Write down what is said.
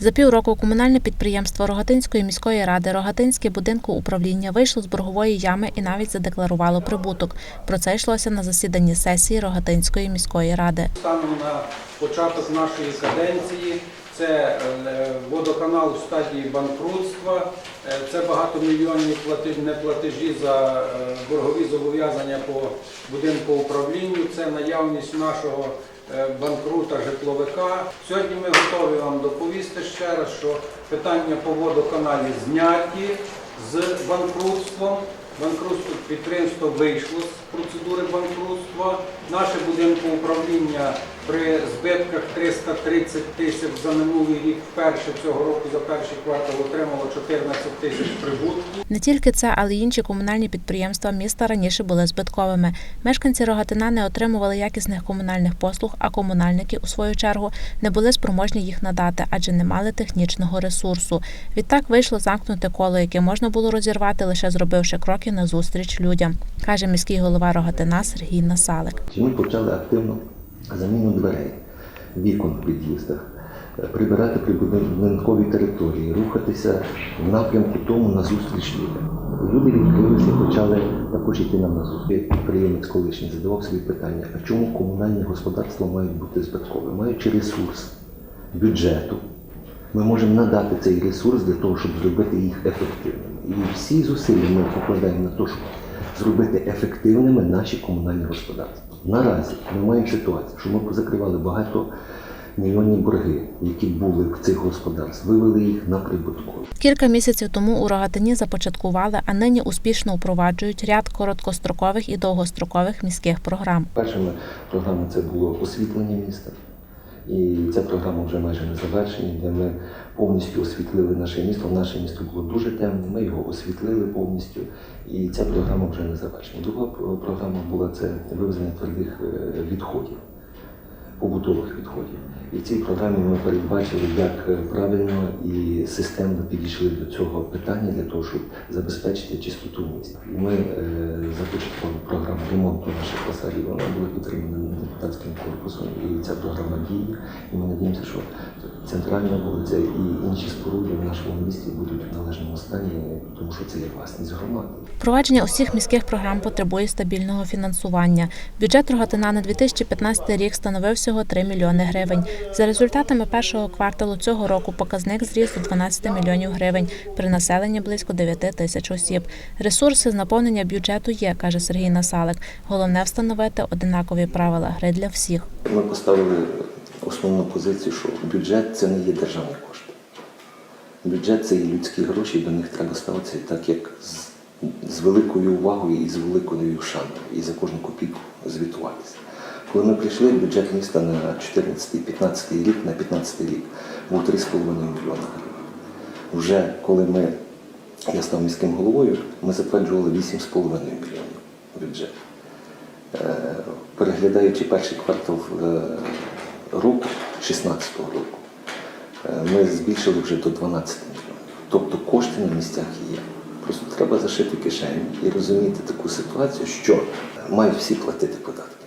За півроку комунальне підприємство Рогатинської міської ради Рогатинське будинку управління вийшло з боргової ями і навіть задекларувало прибуток. Про це йшлося на засіданні сесії Рогатинської міської ради. Станом на початок нашої каденції це е, водоканал в стадії банкрутства, е, це багатомільйонні неплатежі за е, боргові зобов'язання по будинку управлінню, це наявність нашого банкрута житловика. Сьогодні ми готові вам доповісти ще раз, що питання по водоканалі зняті з банкрутством. Банкрутство підприємство вийшло з процедури банкрутства. Наше будинку управління при збитках 330 тисяч за минулий рік вперше цього року за перший квартал отримало 14 тисяч прибутку. Не тільки це, але й інші комунальні підприємства міста раніше були збитковими. Мешканці Рогатина не отримували якісних комунальних послуг, а комунальники, у свою чергу, не були спроможні їх надати, адже не мали технічного ресурсу. Відтак вийшло замкнуте коло, яке можна було розірвати лише зробивши кроки назустріч людям, каже міський голова Рогатина Сергій Насалик. Ми почали активно заміну дверей, вікон в під'їздах, е, прибирати прибудинкові території, рухатися в напрямку тому назустріч людям. Люди відкрилися, почали також йти нам назустріч. Підприємець колишній задавав собі питання, а чому комунальні господарства мають бути збиткові? Маючи ресурс бюджету, ми можемо надати цей ресурс для того, щоб зробити їх ефективними. І всі зусилля ми покладаємо на те, щоб зробити ефективними наші комунальні господарства. Наразі ми маємо ситуацію, що ми позакривали багато мільйонні борги, які були в цих господарств, вивели їх на прибуткові. Кілька місяців тому у Рогатині започаткували, а нині успішно впроваджують ряд короткострокових і довгострокових міських програм. Першими програмами це було освітлення міста. І ця програма вже майже на завершенні, де ми повністю освітлили наше місто. Наше місто було дуже темне, ми його освітлили повністю, і ця програма вже на завершенні. Друга програма була це вивезення твердих е, відходів, побутових відходів. І в цій програмі ми передбачили, як е, правильно і системно підійшли до цього питання для того, щоб забезпечити чистоту міста. Ми е, започаткували програму ремонту наших фасадів. Вона була підтримана депутатським корпусом, і ця програма діє. І ми надіємося, що центральна вулиця і інші споруди в нашому місті будуть в належному стані, тому що це є власність громади. Впровадження усіх міських програм потребує стабільного фінансування. Бюджет Рогатина на 2015 рік становив всього 3 мільйони гривень. За результатами першого кварталу цього року показник зріс до 12 мільйонів гривень при населенні близько 9 тисяч осіб. Ресурси з наповнення бюджету є, каже Сергій Насалик. Головне встановити одинакові правила гри для всіх. Ми поставили основну позицію, що бюджет це не є державні кошти. Бюджет це є людські гроші, і до них треба ставитися так, як з великою увагою і з великою шаною, і за кожну копійку звітуватися. Коли ми прийшли, бюджет міста на 14-15 рік, на 15 рік був 3,5 мільйона гривень. Вже коли ми, я став міським головою, ми затверджували 8,5 мільйонів бюджет. Е, переглядаючи перший квартал е, року, 16-го року, е, ми збільшили вже до 12 мільйонів. Тобто кошти на місцях є. Просто треба зашити кишені і розуміти таку ситуацію, що мають всі платити податки.